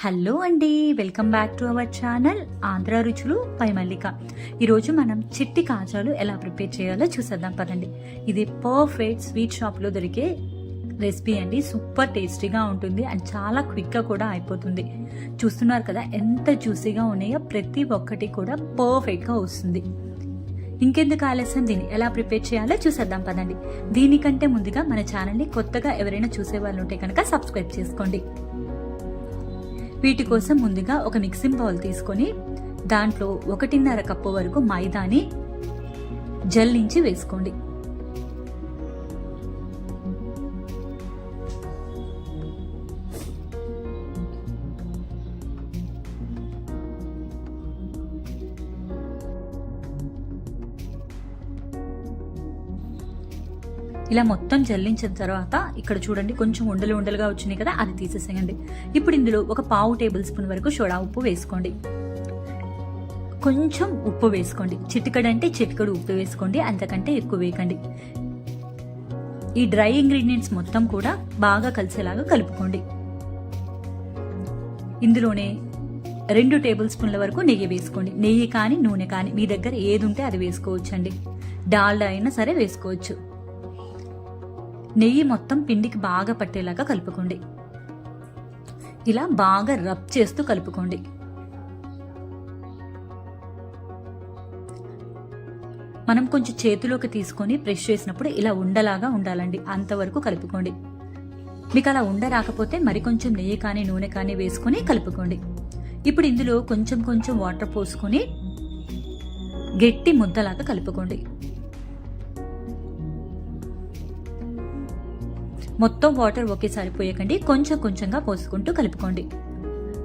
Hello అండి welcome back to our channel Andhra Ruchulu పై మల్లిక ఈరోజు మనం చిట్టి కాజాలు ఎలా ప్రిపేర్ చేయాలో చూసేద్దాం పదండి. ఇది పర్ఫెక్ట్ స్వీట్ షాప్లో దొరికే రెసిపీ అండి. సూపర్ టేస్టీగా ఉంటుంది అండ్ చాలా క్విక్గా కూడా అయిపోతుంది. చూస్తున్నారు కదా ఎంత జ్యూసీగా ఉన్నాయో ప్రతి ఒక్కటి కూడా పర్ఫెక్ట్గా వస్తుంది. ఇంకెందుకు ఆలస్యం? దీన్ని ఎలా ప్రిపేర్ చేయాలో చూసేద్దాం పదండి. దీనికంటే ముందుగా మన ఛానల్ని కొత్తగా ఎవరైనా చూసే వాళ్ళు ఉంటే కనుక సబ్స్క్రైబ్ చేసుకోండి. వీటి కోసం ముందుగా ఒక మిక్సింగ్ బౌల్ తీసుకొని దాంట్లో ఒకటిన్నర కప్పు వరకు మైదాని జల్లించి వేసుకోండి. ఇలా మొత్తం జల్లించిన తర్వాత ఇక్కడ చూడండి కొంచెం ఉండలు ఉండలుగా వచ్చినాయి కదా అది తీసేసేయండి. ఇప్పుడు ఇందులో ఒక పావు టేబుల్ స్పూన్ వరకు సోడా ఉప్పు వేసుకోండి. కొంచెం ఉప్పు వేసుకోండి. చిటికడు అంటే చిటికడు ఉప్పు వేసుకోండి అంతకంటే ఎక్కువ వేయకండి. ఈ డ్రై ఇంగ్రీడియంట్స్ మొత్తం కూడా బాగా కలిసేలాగా కలుపుకోండి. ఇందులోనే రెండు టేబుల్ స్పూన్ల వరకు నెయ్యి వేసుకోండి. నెయ్యి కానీ నూనె కానీ మీ దగ్గర ఏది ఉంటే అది వేసుకోవచ్చండి. డాల్డా అయినా సరే వేసుకోవచ్చు. నెయ్యి మొత్తం పిండికి బాగా పట్టేలాగా కలుపుకోండి. ఇలా బాగా రబ్ చేస్తూ కలుపుకోండి. మనం కొంచెం చేతిలోకి తీసుకొని ప్రెస్ చేసినప్పుడు ఇలా ఉండలాగా ఉండాలండి. అంతవరకు కలుపుకోండి. మీకు అలా ఉండ రాకపోతే మరి కొంచెం నెయ్యి కానీ నూనె కానీ వేసుకొని కలుపుకోండి. ఇప్పుడు ఇందులో కొంచెం కొంచెం వాటర్ పోసుకొని గట్టి ముద్దలాగా కలుపుకోండి. మొత్తం వాటర్ ఒకేసారి పోయకండి. కొంచెం కొంచెంగా పోసుకుంటూ కలుపుకోండి.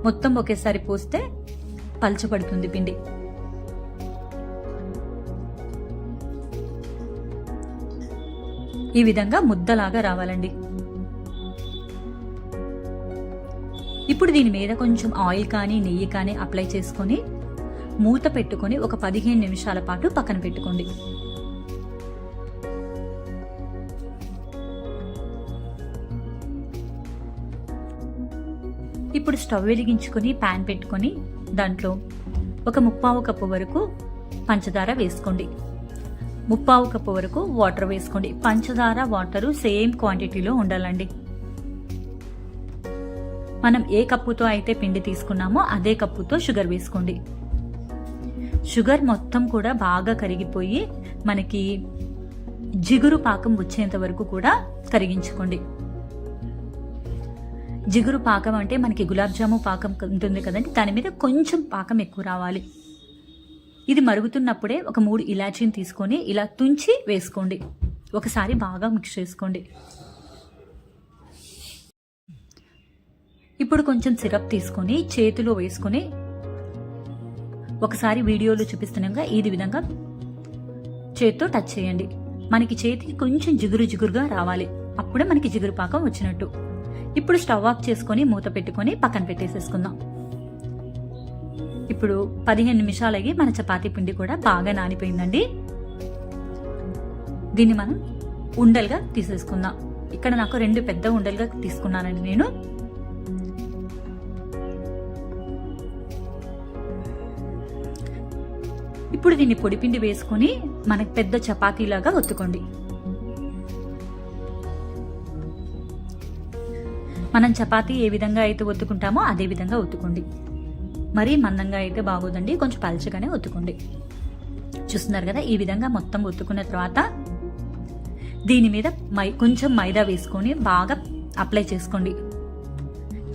మొత్తం ఒకేసారి పోస్తే పలచబడుతుంది పిండి. ఈ విధంగా ముద్దలాగా రావాలండి. ఇప్పుడు దీని మీద కొంచెం ఆయిల్ కానీ నెయ్యి కానీ అప్లై చేసుకొని మూత పెట్టుకొని ఒక పదిహేను నిమిషాల పాటు పక్కన పెట్టుకోండి. ఇప్పుడు స్టవ్ వెలిగించుకొని ప్యాన్ పెట్టుకొని దాంట్లో ఒక ముప్పావు కప్పు వరకు పంచదార వేసుకోండి. ముప్పావు కప్పు వరకు వాటర్ వేసుకోండి. పంచదార వాటరు సేమ్ క్వాంటిటీలో ఉండాలండి. మనం ఏ కప్పుతో అయితే పిండి తీసుకున్నామో అదే కప్పుతో షుగర్ వేసుకోండి. షుగర్ మొత్తం కూడా బాగా కరిగిపోయి మనకి జిగురు పాకం వచ్చేంత వరకు కూడా కరిగించుకోండి. జిగురు పాకం అంటే మనకి గులాబ్ జాము పాకం ఉంటుంది కదండి దాని మీద కొంచెం పాకం ఎక్కువ రావాలి. ఇది మరుగుతున్నప్పుడే ఒక మూడు ఇలాచీని తీసుకొని ఇలా తుంచి వేసుకోండి. ఒకసారి బాగా మిక్స్ చేసుకోండి. ఇప్పుడు కొంచెం సిరప్ తీసుకొని చేతిలో వేసుకొని ఒకసారి వీడియోలో చూపిస్తున్నాగా ఈ విధంగా చేతితో టచ్ చేయండి. మనకి చేతికి కొంచెం జిగురు జిగురుగా రావాలి. అప్పుడే మనకి జిగురు పాకం వచ్చినట్టు. ఇప్పుడు స్టవ్ ఆఫ్ చేసుకొని మూత పెట్టుకొని పక్కన పెట్టేసేసుకుందాం. ఇప్పుడు పదిహేను నిమిషాలకి మన చపాతీ పిండి కూడా బాగా నానిపోయిందండి. దీన్ని మనం ఉండలుగా తీసేసుకుందాం. ఇక్కడ నాకు రెండు పెద్ద ఉండలుగా తీసుకున్నానండి నేను. ఇప్పుడు దీన్ని పొడిపిండి వేసుకొని మనకి పెద్ద చపాతీలాగా ఒత్తుకోండి. మనం చపాతీ ఏ విధంగా అయితే ఒత్తుకుంటామో అదే విధంగా ఒత్తుకోండి. మరీ మందంగా అయితే బాగోదండి. కొంచెం పలచగానే ఒత్తుకోండి. చూస్తున్నారు కదా ఈ విధంగా మొత్తం ఒత్తుకున్న తర్వాత దీని మీద మై కొంచెం మైదా వేసుకొని బాగా అప్లై చేసుకోండి.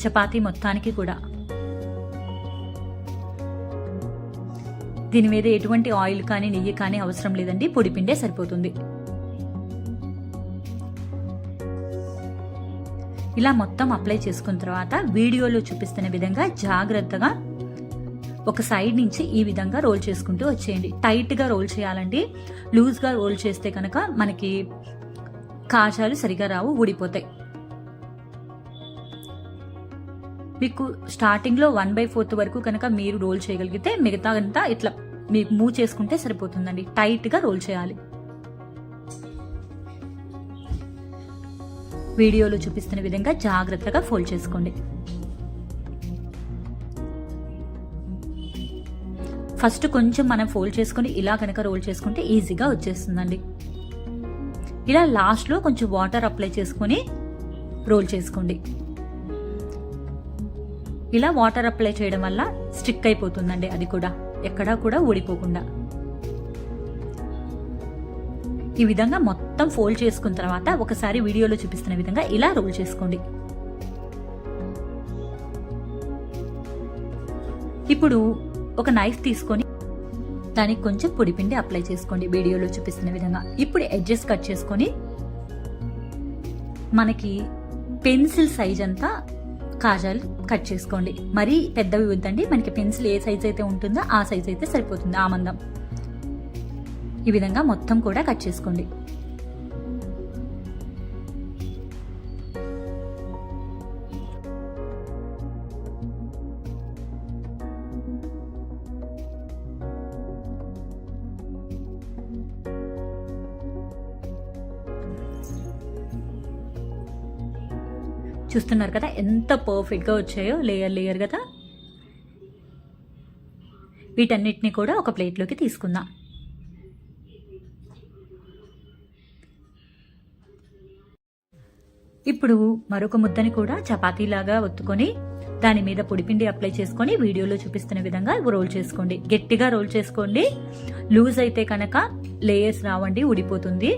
చపాతీ మొత్తానికి కూడా. దీని మీద ఎటువంటి ఆయిల్ కానీ నెయ్యి కానీ అవసరం లేదండి. పొడిపిండే సరిపోతుంది. ఇలా మొత్తం అప్లై చేసుకున్న తర్వాత వీడియోలో చూపిస్తున్న విధంగా జాగ్రత్తగా ఒక సైడ్ నుంచి ఈ విధంగా రోల్ చేసుకుంటూ వచ్చేయండి. టైట్గా రోల్ చేయాలండి. లూజ్గా రోల్ చేస్తే కనుక మనకి కాజాలు సరిగా రావు ఊడిపోతాయి. మీకు స్టార్టింగ్లో వన్ బై ఫోర్త్ వరకు కనుక మీరు రోల్ చేయగలిగితే మిగతా అంతా ఇట్లా మీకు మూవ్ చేసుకుంటే సరిపోతుందండి. టైట్గా రోల్ చేయాలి. వీడియోలో చూపిస్తున్న విధంగా జాగ్రత్తగా ఫోల్డ్ చేసుకోండి. ఫస్ట్ కొంచెం మనం ఫోల్డ్ చేసుకుని ఇలా కనుక రోల్ చేసుకుంటే ఈజీగా వచ్చేస్తుందండి. ఇలా లాస్ట్లో కొంచెం వాటర్ అప్లై చేసుకొని రోల్ చేసుకోండి. ఇలా వాటర్ అప్లై చేయడం వల్ల స్టిక్ అయిపోతుందండి అది కూడా. ఎక్కడా కూడా ఊడిపోకుండా. ఈ విధంగా మొత్తం మొత్తం ఫోల్డ్ చేసుకున్న తర్వాత ఒకసారి వీడియోలో చూపిస్తున్న విధంగా ఇలా రోల్ చేసుకోండి. ఇప్పుడు ఒక నైఫ్ తీసుకొని దానికి కొంచెం పొడిపిండి అప్లై చేసుకోండి వీడియోలో చూపిస్తున్న విధంగా. ఇప్పుడు ఎడ్జెస్ కట్ చేసుకొని మనకి పెన్సిల్ సైజ్ అంతా కాజాలు కట్ చేసుకోండి. మరీ పెద్దవి వద్దండి. మనకి పెన్సిల్ ఏ సైజ్ అయితే ఉంటుందో ఆ సైజ్ అయితే సరిపోతుంది. ఆ మందం ఈ విధంగా మొత్తం కూడా కట్ చేసుకోండి. చూస్తున్నారు కదా ఎంత పర్ఫెక్ట్గా వచ్చాయో లేయర్ లేయర్ కదా. వీటన్నిటిని కూడా ఒక ప్లేట్లోకి తీసుకుందాం. ఇప్పుడు మరొక ముద్దని కూడా చపాతీలాగా ఒత్తుకొని దాని మీద పొడిపిండి అప్లై చేసుకొని వీడియోలో చూపిస్తున్న విధంగా రోల్ చేసుకోండి. గట్టిగా రోల్ చేసుకోండి. లూజ్ అయితే కనుక లేయర్స్ రావండి ఊడిపోతుంది.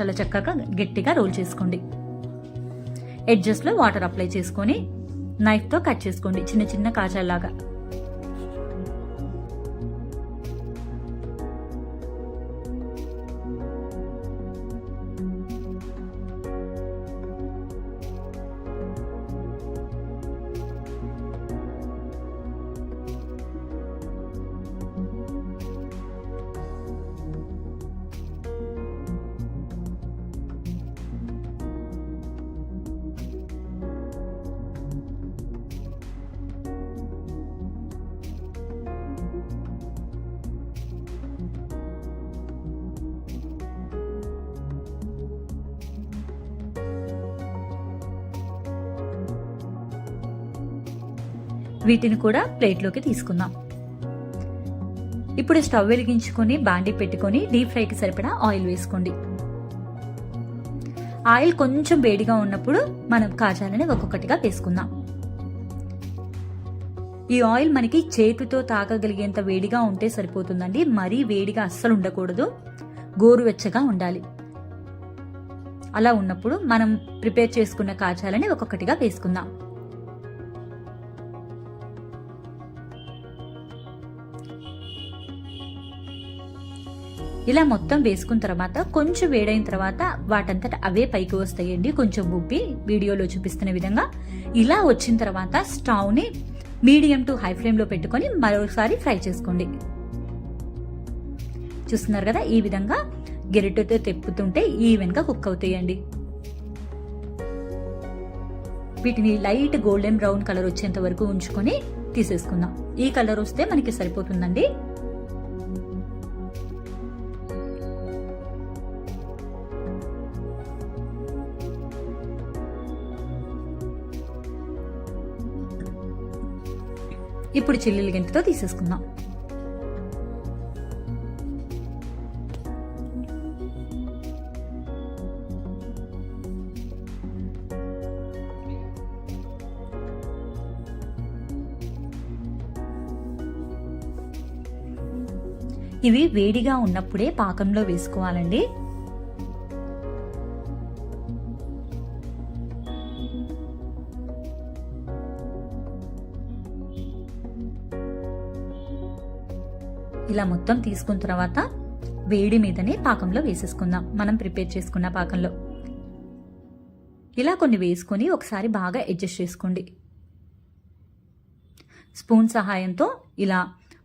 చాలా చక్కగా గట్టిగా రోల్ చేసుకోండి. ఎడ్జస్ట్లో వాటర్ అప్లై చేసుకొని నైఫ్తో కట్ చేసుకోండి. చిన్న చిన్న కాజాల్లాగా. వీటిని కూడా ప్లేట్లోకి తీసుకుందాం. ఇప్పుడు స్టవ్ వెలిగించుకొని బాండి పెట్టుకొని డీప్ ఫ్రైకి సరిపడా ఆయిల్ వేసుకోండి. ఆయిల్ కొంచెం వేడిగా ఉన్నప్పుడు మనం కాజాలని ఒక్కొక్కటిగా వేసుకుందాం. ఈ ఆయిల్ మనకి చేతితో తాకగలిగేంత వేడిగా ఉంటే సరిపోతుందండి. మరీ వేడిగా అస్సలు ఉండకూడదు. గోరువెచ్చగా ఉండాలి. అలా ఉన్నప్పుడు మనం ప్రిపేర్ చేసుకున్న కాజాలని ఒక్కొక్కటిగా వేసుకుందాం. ఇలా మొత్తం వేసుకున్న తర్వాత కొంచెం వేడైన తర్వాత వాటంతట అవే పైకి వస్తాయండి. కొంచెం ఉబ్బి వీడియోలో చూపిస్తున్న విధంగా. ఇలా వచ్చిన తర్వాత స్టవ్ని మీడియం టు హై ఫ్లేమ్లో పెట్టుకొని మరోసారి ఫ్రై చేసుకోండి. చూస్తున్నారు కదా ఈ విధంగా గెరిటతో తెప్పుతుంటే ఈవెన్గా కుక్ అవుతాయండి. వీటిని లైట్ గోల్డెన్ బ్రౌన్ కలర్ వచ్చేంత వరకు ఉంచుకొని తీసేసుకుందాం. ఈ కలర్ వస్తే మనకి సరిపోతుందండి. ఇప్పుడు చిల్లుల గింతతో తీసేసుకుందాం. ఇవి వేడిగా ఉన్నప్పుడే పాకంలో వేసుకోవాలండి. ఇలా మొత్తం తీసుకున్న తర్వాత వేడి మీదనే పాకంలో వేసేసుకుందాం. మనం ప్రిపేర్ చేసుకున్న పాకంలో. ఇలా కొన్ని వేసుకొని ఒకసారి బాగా అడ్జస్ట్ చేసుకోండి. స్పూన్ సహాయంతో ఇలా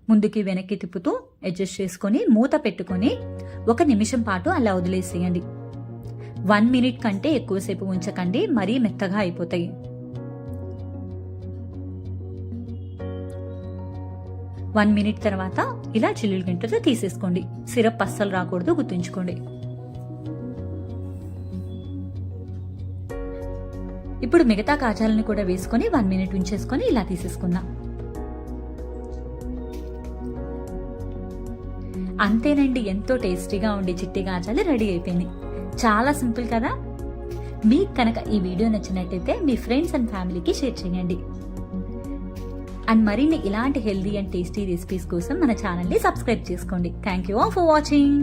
ముందుకి వెనక్కి తిప్పుతూ అడ్జస్ట్ చేసుకొని మూత పెట్టుకొని ఒక నిమిషం పాటు అలా వదిలేసేయండి. వన్ మినిట్ కంటే ఎక్కువసేపు ఉంచకండి. మరీ మెత్తగా అయిపోతాయి. వన్ మినిట్ తర్వాత ఇలా చిల్లులు గింటతో తీసేసుకోండి. సిరప్ అస్సలు రాకూడదు గుర్తుంచుకోండి. ఇప్పుడు మిగతా కాజాలను కూడా వేసుకొని వన్ మినిట్ ఉంచేసుకొని ఇలా తీసేసుకుందాం. అంతేనండి ఎంతో టేస్టీగా ఉండే చిట్టి కాజాలు రెడీ అయిపోయింది. చాలా సింపుల్ కదా? మీకు కనుక ఈ వీడియో నచ్చినట్టయితే మీ ఫ్రెండ్స్ అండ్ ఫ్యామిలీకి షేర్ చేయండి. అండ్ మరిన్ని ఇలాంటి హెల్దీ అండ్ టేస్టీ రెసిపీస్ కోసం మన ఛానల్ని సబ్స్క్రైబ్ చేసుకోండి. Thank you all for watching